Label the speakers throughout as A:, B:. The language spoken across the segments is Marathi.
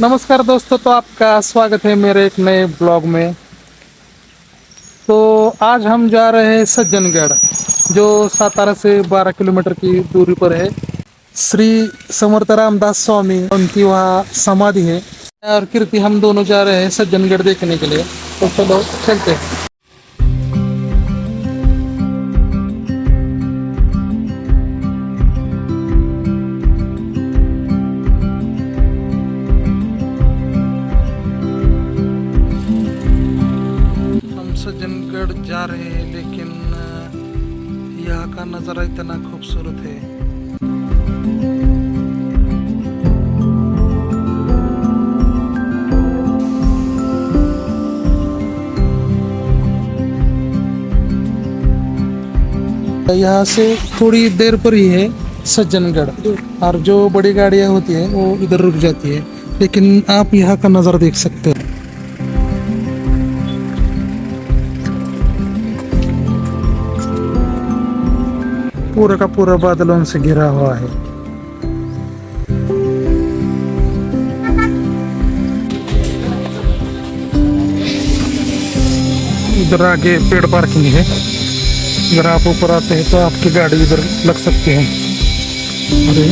A: नमस्कार दोस्तों तो आपका स्वागत है मेरे एक नए ब्लॉग में। तो आज हम जा रहे हैं सज्जनगढ़, जो सातारा से 12 किलोमीटर की दूरी पर है। श्री समर्थ रामदास स्वामी, उनकी वहाँ समाधि है। और कीर्ति, हम दोनों जा रहे हैं सज्जनगढ़ देखने के लिए। तो चलो, चलते हैं। सज्जनगढ़ जा रहे हैं, लेकिन यहाँ का नज़ारा इतना खूबसूरत है। यहाँ से थोड़ी देर पर ही है सज्जनगढ़। और जो बड़ी गाड़ियाँ होती है, वो इधर रुक जाती है। लेकिन आप यहाँ का नज़ारा देख सकते हो। पूरा का पूरा बादलों से घिरा हुआ है। इधर आगे पेड़ पार्किंग है। अगर आप ऊपर आते हैं तो आपकी गाड़ी इधर लग सकती है। अरे।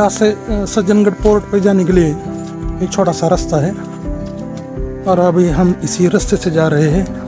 A: यहाँ से सज्जनगढ़ पोर्ट पे जाने के लिए एक छोटा सा रास्ता है। और अभी हम इसी रास्ते से जा रहे हैं।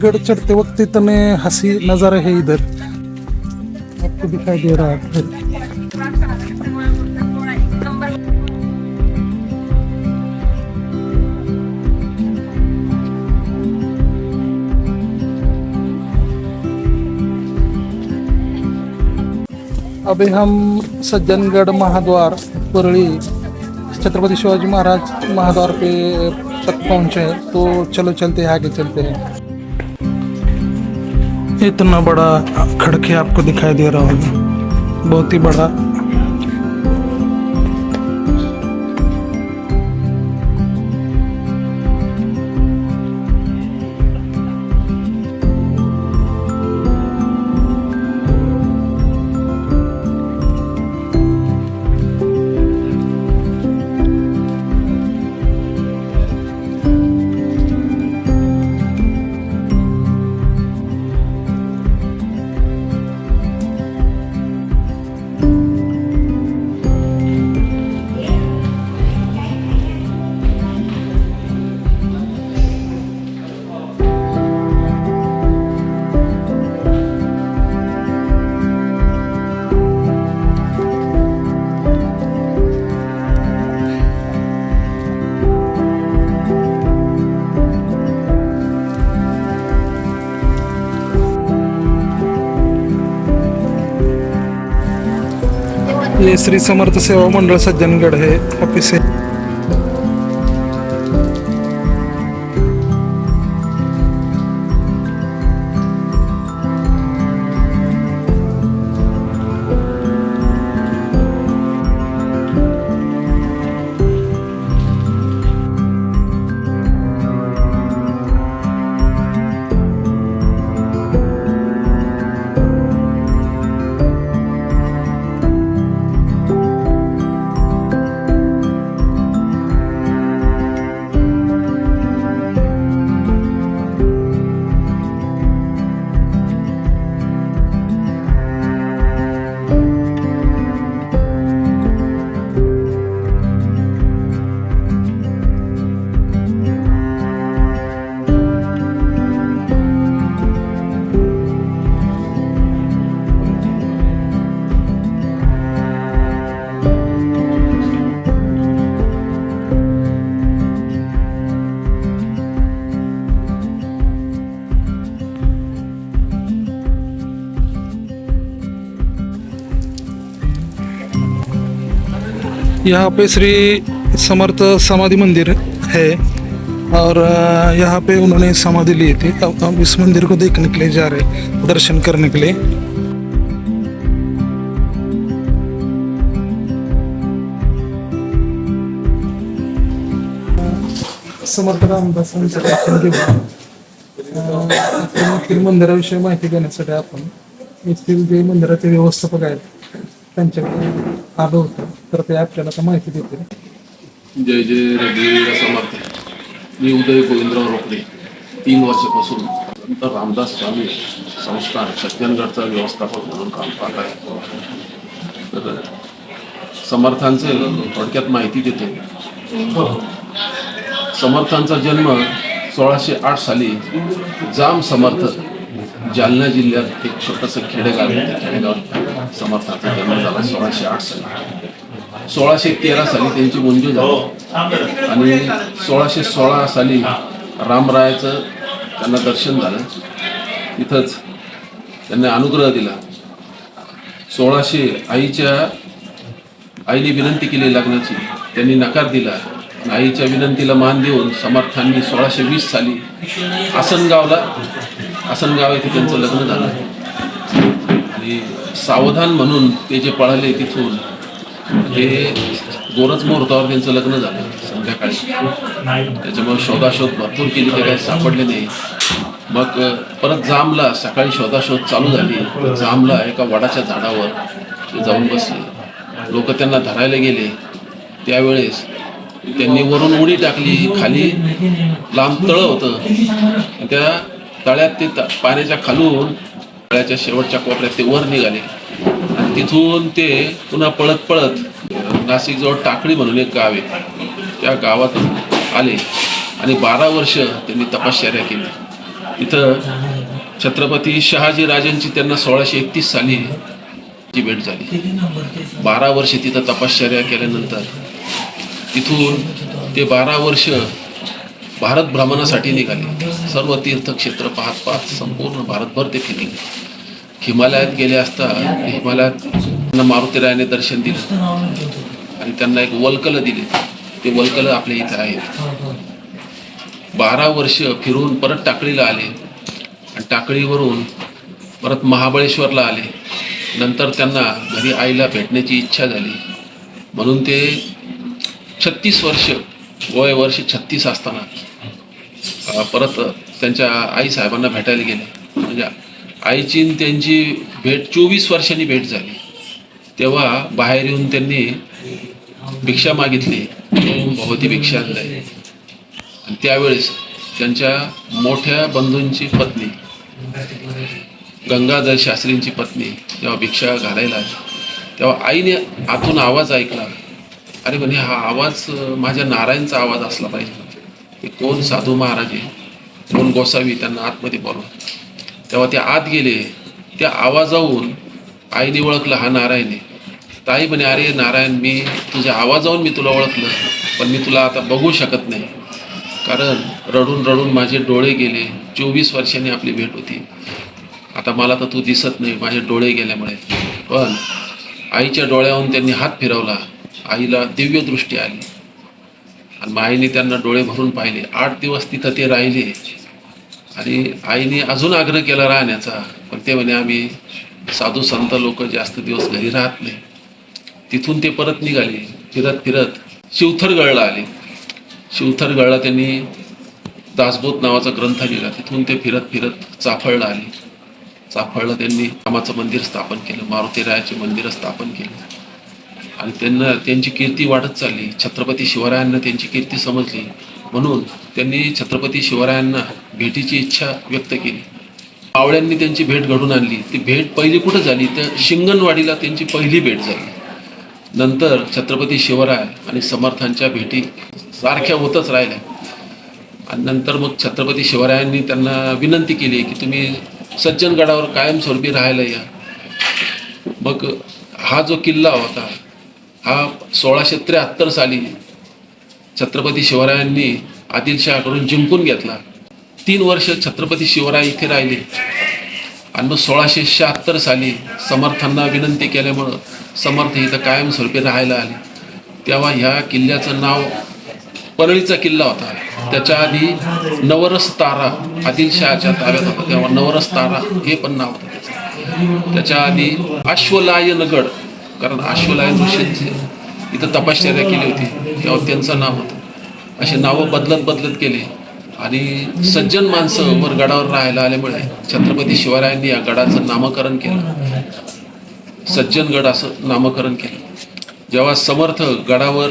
A: गढ़ चढ़ते वक्त इतने हंसी नज़ारे है इधर. आपको दिखाई दे रहा है अभी हम सज्जनगढ़ महाद्वार परली छत्रपति शिवाजी महाराज महाद्वार पे तक पहुंचे तो चलो चलते हैं आगे चलते हैं. इतना बड़ा खड़के आपको दिखाई दे रहा होगा। बहुत ही बड़ा श्री समर्थ सेवा मंडळ सज्जनगड हे ऑफिस आहे. यहाँ पे श्री समर्थ समाधि मंदिर है और यहाँ पे उन्होंने समाधि ली थी। अब हम इस मंदिर को देखने के लिए जा रहे दर्शन करने के लिए। समर्थ रामदासांचं दर्शन घेऊन येथील मंदिराविषयी माहिती देण्यासाठी आपण येथील जे मंदिराचे व्यवस्थापक आहेत त्यांच्याकडे आलो होतो. तर ते आपल्याला तर माहिती देते
B: जय जय रघुवीर समर्थ मी उदय गोविंदराव रोकडे. तीन वर्षापासून संत रामदास स्वामी संस्थान सज्जनगडचा व्यवस्थापक म्हणून काम पाहत आहे. तर समर्थांचे थोडक्यात माहिती देतो. हो. समर्थांचा जन्म सोळाशे आठ साली जाम समर्थ जालना जिल्ह्यात एक छोटंसं खेडेगाव आहे. त्या खेडेगावात समर्थांचा जन्म झाला सोळाशे आठ साली. सोळाशे तेरा साली त्यांची मुंजू झाली. आणि सोळाशे सोळा साली रामरायाचं त्यांना दर्शन झालं. तिथंच त्यांनी अनुग्रह दिला. सोळाशे आईच्या आईने विनंती केली लग्नाची. त्यांनी नकार दिला. आणि आईच्या विनंतीला मान देऊन समर्थांनी सोळाशे वीस साली आसनगावला आसनगाव येथे त्यांचं लग्न झालं. आणि सावधान म्हणून ते जे पळाले तिथून हे गोरज मुहूर्तावर त्यांचं लग्न झालं संध्याकाळी. त्याच्यामुळे शोधाशोध भरपूर केली ते काही सापडले नाही. मग परत जामला सकाळी शोधाशोध चालू झाली. तर जामला एका वडाच्या झाडावर ते जाऊन बसले. लोक त्यांना धरायला गेले. त्यावेळेस त्यांनी वरून उडी टाकली. खाली लांब तळ होतं. त्या तळ्यात ते त- पाण्याच्या खालून तळ्याच्या शेवटच्या कोपऱ्यात ते वर निघाले. आणि तिथून ते पुन्हा पळत पळत नाशिकजवळ टाकळी म्हणून एक गाव आहे. त्या गावात आले आणि बारा वर्ष त्यांनी तपश्चर्या केली. इथं छत्रपती शहाजी राजांची त्यांना सोळाशे एकतीस साली ची भेट झाली. बारा वर्ष तिथं तपश्चर्या केल्यानंतर तिथून ते बारा वर्ष भारत भ्रमणासाठी निघाले. सर्व तीर्थक्षेत्र पाहत पाहत संपूर्ण भारतभर ते फिरले. हिमालयात गेले असता हिमालयात त्यांना मारुतीरायाने दर्शन दिलं. आणि त्यांना एक वलकलं दिले. ते वलकलं आपल्या इथे आहेत. बारा वर्ष फिरून परत टाकळीला आले. आणि टाकळीवरून परत महाबळेश्वरला आले. नंतर त्यांना घरी आईला भेटण्याची इच्छा झाली. म्हणून ते छत्तीस वर्ष वय वर्ष छत्तीस असताना परत त्यांच्या आई साहेबांना भेटायला गेले. म्हणजे आईची त्यांची भेट चोवीस वर्षांनी भेट झाली. तेव्हा बाहेर येऊन त्यांनी भिक्षा मागितली. भगवती भिक्षा आणलाय. आणि त्यावेळेस त्यांच्या मोठ्या बंधूंची पत्नी गंगाधर शास्त्रींची पत्नी जेव्हा भिक्षा घालायला तेव्हा आईने आतून आवाज ऐकला. अरे म्हणे हा आवाज माझ्या नारायणचा आवाज असला पाहिजे. कोण साधू महाराज आहे? कोण गोसावी? त्यांना आतमध्ये बोलवा. तेव्हा ते आत गेले. त्या आवाजावरून आईने ओळखलं हा नारायण आहे. ताई म्हणे अरे नारायण मी तुझ्या आवाजावरून मी तुला ओळखलं पण मी तुला आता बघू शकत नाही. कारण रडून रडून माझे डोळे गेले. चोवीस वर्षांनी आपली भेट होती. आता मला तर तू दिसत नाही माझे डोळे गेल्यामुळे. पण आईच्या डोळ्याहून त्यांनी हात फिरवला. आईला दिव्य दृष्टी आली. आणि मग आईने त्यांना डोळे भरून पाहिले. आठ दिवस तिथं ते राहिले. आणि आईने अजून आग्रह केला राहण्याचा. पण ते म्हणे आम्ही साधू संत लोक जास्त दिवस घरी राहत नाही. तिथून ते परत निघाले. फिरत फिरत शिवथरगडला आले. शिवथरगडला त्यांनी दासबोध नावाचा ग्रंथ लिहिला. तिथून ते फिरत फिरत चाफळला आले. चाफळला त्यांनी रामाचं मंदिर स्थापन केलं मारुतीरायाचे मंदिर स्थापन केलं. आणि त्यांना त्यांची कीर्ती वाढत चालली. छत्रपती शिवरायांना त्यांची कीर्ती समजली. म्हणून त्यांनी छत्रपती शिवरायांना भेटीची इच्छा व्यक्त केली. आवळ्यांनी त्यांची भेट घडून आणली. ती भेट पहिली कुठं झाली? तर शिंगणवाडीला त्यांची पहिली भेट झाली. नंतर छत्रपती शिवराय आणि समर्थांच्या भेटी सारख्या होतच राहिल्या. आणि नंतर मग छत्रपती शिवरायांनी त्यांना विनंती केली की तुम्ही सज्जनगडावर कायमस्वरूपी राहायला या. मग हा जो किल्ला होता हा सोळाशे त्र्याहत्तर साली छत्रपती शिवरायांनी आदिलशहाकडून जिंकून घेतला. तीन वर्ष छत्रपती शिवराय इथे राहिले. आणि मग सोळाशे शहात्तर साली समर्थांना विनंती केल्यामुळं समर्थ इथं कायमस्वरूपी राहायला आले. तेव्हा ह्या किल्ल्याचं नाव परळीचा किल्ला होता. त्याच्या आधी नवरस तारा आदिलशहाच्या ताब्यात होता. तेव्हा नवरस तारा हे पण नाव होतं त्याच्या आधी अश्वलायनगड कारण अश्वलायन ऋषींचे इथं तपश्चर्या केली होती. तेव्हा त्यांचं नाव होतं. असे नावं बदलत बदलत गेले. आणि सज्जन माणसं वर गडावर राहायला आल्यामुळे छत्रपती शिवरायांनी या गडाचं नामकरण केलं. सज्जनगड असं नामकरण केलं. जेव्हा समर्थ गडावर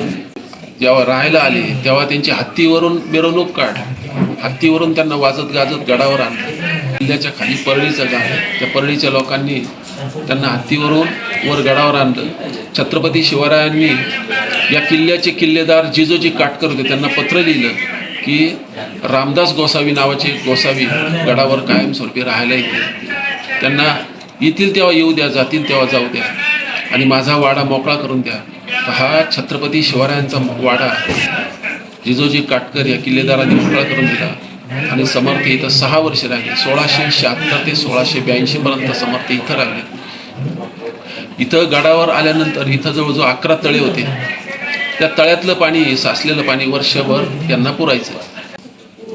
B: जेव्हा राहायला आले तेव्हा त्यांची हत्तीवरून मिरवणूक काढली हत्तीवरून त्यांना वाजत गाजत गडावर आणलं. किल्ल्याच्या खाली परळीचं गाव आहे. त्या परळीच्या लोकांनी त्यांना हत्तीवरून वर गडावर आणलं. छत्रपती शिवरायांनी या किल्ल्याचे किल्लेदार जिजोजी काटकर होते त्यांना पत्र लिहिलं की रामदास गोसावी नावाचे गोसावी गडावर कायमस्वरूपी राहायला येते त्यांना येतील तेव्हा येऊ द्या जातील तेव्हा जाऊ द्या. आणि माझा वाडा मोकळा करून द्या. तर हा छत्रपती शिवरायांचा वाडा जिजोजी काटकर या किल्लेदारांनी मोकळा करून दिला. आणि समर्थ इथं सहा वर्ष राहिले. सोळाशे शहात्तर ते सोळाशे ब्याऐंशीपर्यंत समर्थ इथं राहिले. इथं गडावर आल्यानंतर इथं जवळजवळ अकरा तळे होते. त्या तळ्यातलं पाणी साचलेलं पाणी वर्षभर त्यांना पुरायचं.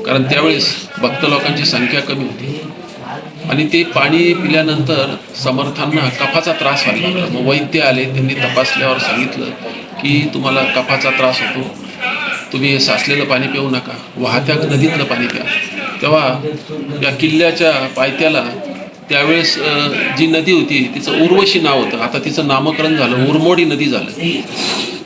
B: कारण त्यावेळेस भक्त लोकांची संख्या कमी होती. आणि ते पाणी पिल्यानंतर समर्थांना कफाचा त्रास व्हायला लागला. मग वैद्य आले त्यांनी तपासल्यावर सांगितलं की तुम्हाला कफाचा त्रास होतो. तुम्ही साचलेलं पाणी पिऊ नका. वाहत्या नदीतलं पाणी प्या. तेव्हा या किल्ल्याच्या पायथ्याला त्यावेळेस जी नदी होती तिचं उर्वशी नाव होतं. आता तिचं नामकरण झालं उरमोडी नदी झालं.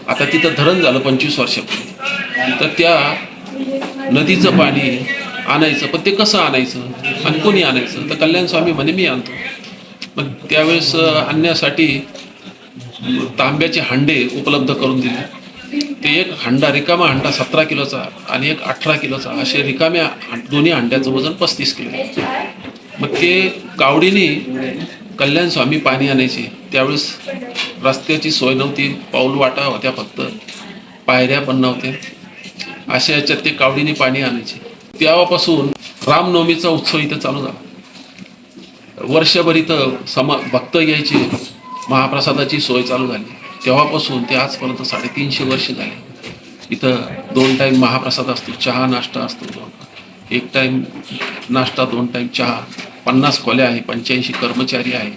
B: आता तिथं धरण झालं पंचवीस वर्षापूर्वी. तर त्या नदीचं पाणी आणायचं पण ते कसं आणायचं? आणि कोणी आणायचं? तर कल्याण स्वामी म्हणे मी आणतो. मग त्यावेळेस आणण्यासाठी तांब्याचे हंडे उपलब्ध करून दिले. ते एक हंडा रिकामा हंडा सतरा किलोचा आणि एक अठरा किलोचा असे रिकाम्या दोन्ही हंड्याचं वजन पस्तीस किलो. मग ते कावडीने कल्याण स्वामी पाणी आणायचे. त्यावेळेस रस्त्याची सोय नव्हती. पाऊल वाटा होत्या फक्त. पायऱ्या पण नव्हत्या. अशा याच्यात ते कावडीने पाणी आणायचे. तेव्हापासून रामनवमीचा उत्सव इथं चालू झाला. वर्षभर इथं समा भक्त यायचे. महाप्रसादाची सोय चालू झाली. तेव्हापासून ते आजपर्यंत साडेतीनशे वर्ष झाले. इथं दोन टाईम महाप्रसाद असतो. चहा नाश्ता असतो. एक टाईम नाश्ता दोन टाईम चहा. पन्नास खोल्या आहे पंच्याऐंशी कर्मचारी आहे.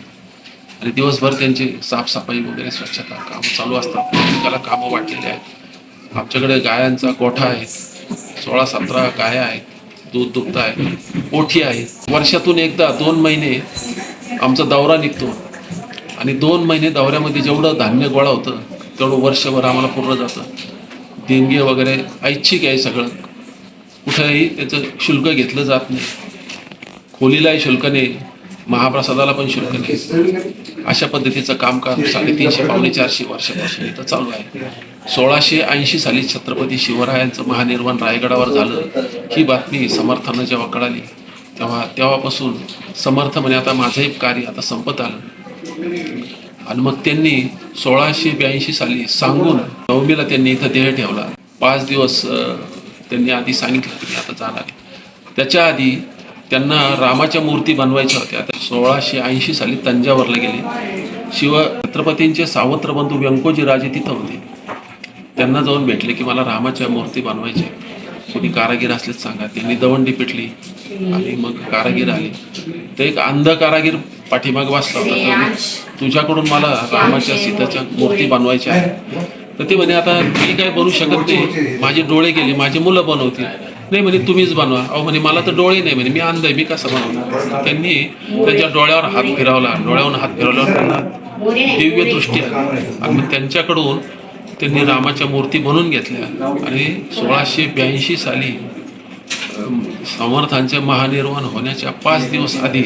B: आणि दिवसभर त्यांची साफसफाई वगैरे स्वच्छता कामं चालू असतात. प्रत्येकाला कामं वाटलेली आहेत. आमच्याकडे गायांचा गोठा आहे? सोळा सतरा गाया आहेत. दूध दुग्ध आहे पोठी आहे. वर्षातून एकदा दोन महिने आमचा दौरा निघतो. आणि दोन महिने दौऱ्यामध्ये जेवढं धान्य गोळा होतं तेवढं वर्षभर आम्हाला पूर्ण जातं. देणगी वगैरे ऐच्छिक आहे सगळं. कुठेही त्याचं शुल्क घेतलं जात नाही. खोलीलाही शुल्क नाही महाप्रसादाला पण शुल्क नाही अशा पद्धतीचं कामकाज साडेतीनशे पावणे चारशे वर्षापासून इथं चालू आहे. सोळाशे ऐंशी साली छत्रपती शिवरायांचं महानिर्वाण रायगडावर झालं. ही बातमी समर्थानं जेव्हा कळाली तेव्हा तेव्हापासून समर्थ म्हणे आता माझंही कार्य आता संपत आलं. आणि मग त्यांनी सोळाशे ब्याऐंशी साली सांगून नवमीला त्यांनी इथं देह ठेवला. पाच दिवस त्यांनी आधी सांगितलं की आता जाणार त्याच्या आधी त्यांना रामाच्या मूर्ती बनवायच्या होत्या. त्या सोळाशे ऐंशी साली तंजावरला गेले. शिव छत्रपतींचे सावत्र बंधू व्यंकोजी राजे तिथं होते. त्यांना जाऊन भेटले की मला रामाच्या मूर्ती बनवायच्या आहेत. कोणी कारागीर असलेच सांगा. त्यांनी दवंडी पेटली आणि मग कारागीर आले. तर एक अंध कारागीर पाठीमाग वाचला होता. तर तुझ्याकडून मला रामाच्या सीताच्या मूर्ती बनवायच्या आहे तर ते म्हणे आता मी काय बनवू शकत नाही. माझे डोळे गेले. माझी मुलं बनवतील. नाही म्हणे तुम्हीच बनवा. अहो म्हणे मला तर डोळे नाही म्हणे मी अंध आहे मी कसं बनवणार त्यांनी त्यांच्या डोळ्यावर हात फिरवला. डोळ्यावर हात फिरवल्यावर त्यांना दिव्य दृष्टी आणि मग त्यांच्याकडून त्यांनी रामाच्या मूर्ती बनवून घेतल्या. आणि सोळाशे ब्याऐंशी साली समर्थांचे महानिर्वाण होण्याच्या पाच दिवस आधी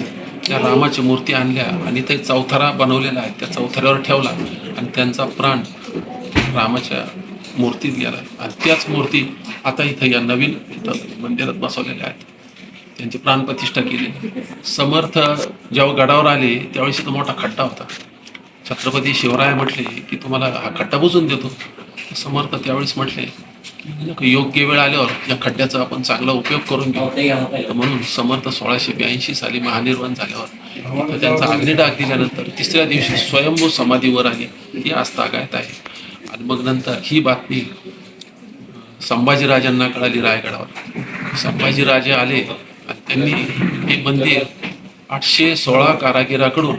B: त्या रामाच्या मूर्ती आणल्या आणि ते चौथारा बनवलेला आहे. त्या चौथऱ्यावर ठेवला. आणि त्यांचा प्राण रामाच्या मूर्तीत गेला आणि त्याच मूर्ती आता इथं या नवीन इथं मंदिरात बसवलेल्या आहेत. त्यांची प्राणप्रतिष्ठा केली. समर्थ जेव्हा गडावर आले त्यावेळेस इथं मोठा खड्डा होता. छत्रपती शिवराय म्हटले की तुम्हाला हा खड्डा बुजून देतो. समर्थ त्यावेळेस म्हटले की योग्य वेळ आल्यावर या खड्ड्याचा आपण चांगला उपयोग करून घेऊ. म्हणून समर्थ सोळाशे ब्याऐंशी साली महानिर्वाण झाल्यावर त्यांचा अग्निडाग दिल्यानंतर तिसऱ्या दिवशी स्वयंभू समाधीवर आली. ही आस्थागायत आहे. आणि मग नंतर ही बातमी संभाजीराजांना कळाली रायगडावर. संभाजीराजे आले आणि त्यांनी हे मंदिर आठशे सोळा कारागिराकडून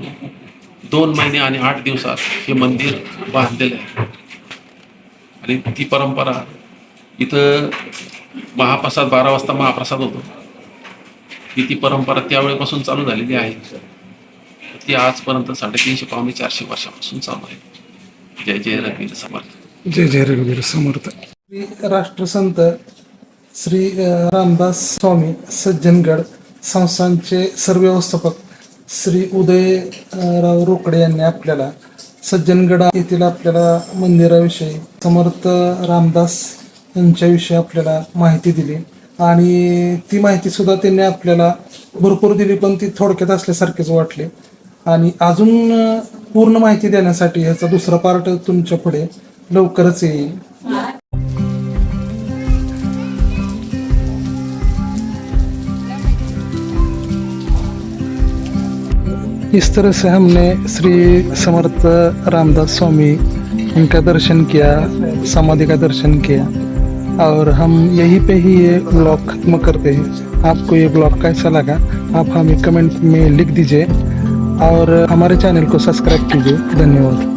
B: दोन महिने आणि आठ दिवसात हे मंदिर बांधलेलं आहे. आणि ती परंपरा इथं महाप्रसाद बारा वाजता महाप्रसाद होतो. ही ती परंपरा त्यावेळेपासून चालू झालेली आहे. ती आजपर्यंत साडेतीनशे पावणे चारशे वर्षापासून चालू आहे. जय जय रघुवीर समर्थ.
A: जय जय रघुवीर समर्थ. श्री राष्ट्रसंत श्री रामदास स्वामी सज्जनगड संस्थांचे सरव्यवस्थापक श्री उदयराव रोकडे यांनी आपल्याला सज्जनगड येथील आपल्याला मंदिराविषयी समर्थ रामदास यांच्याविषयी आपल्याला माहिती दिली. आणि ती माहिती सुद्धा त्यांनी आपल्याला भरपूर दिली पण ती थोडक्यात असल्यासारखीच वाटली. आणि अजून पूर्ण माहिती देण्यासाठी ह्याचा दुसरा पार्ट तुमच्यापुढे लवकरच येईल. इस तरह से हमने श्री समर्थ रामदास स्वामी इनका दर्शन किया समाधि का दर्शन किया. और हम यहीं पे ही ये ब्लॉग खत्म करते हैं. आपको ये ब्लॉग कैसा लगा? आप हमें कमेंट में लिख दीजिए. और हमारे चैनल को सब्सक्राइब कीजिए। धन्यवाद।